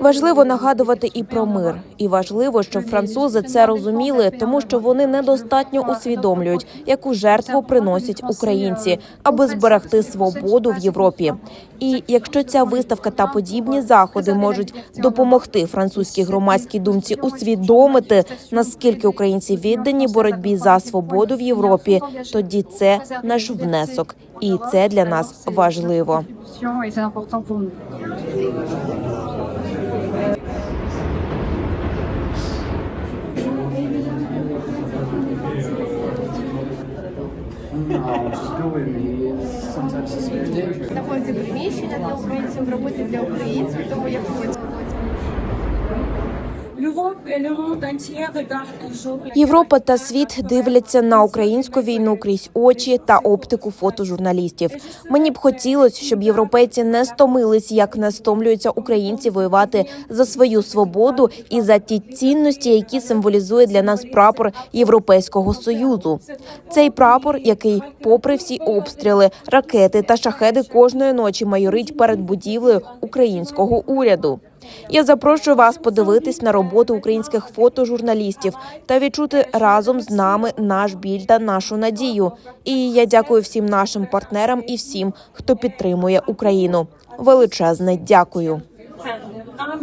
Важливо нагадувати і про мир, і важливо, щоб французи це розуміли, тому що вони недостатньо усвідомлюють, яку жертву приносять українці, аби зберегти свободу в Європі. І якщо ця виставка та подібні заходи можуть допомогти французькій громадській думці усвідомити, наскільки українці віддані боротьбі за свободу в Європі, тоді це наш внесок, і це для нас важливо. Знаходиться приміщення для українців, робити для українців, тому я хочу. Європа та світ дивляться на українську війну крізь очі та оптику фотожурналістів. Мені б хотілося, щоб європейці не стомились, як не стомлюються українці воювати за свою свободу і за ті цінності, які символізує для нас прапор Європейського союзу. Цей прапор, який, попри всі обстріли, ракети та шахеди кожної ночі майорить перед будівлею українського уряду. Я запрошую вас подивитись на роботу українських фотожурналістів та відчути разом з нами наш біль та нашу надію. І я дякую всім нашим партнерам і всім, хто підтримує Україну. Величезне дякую. Ah,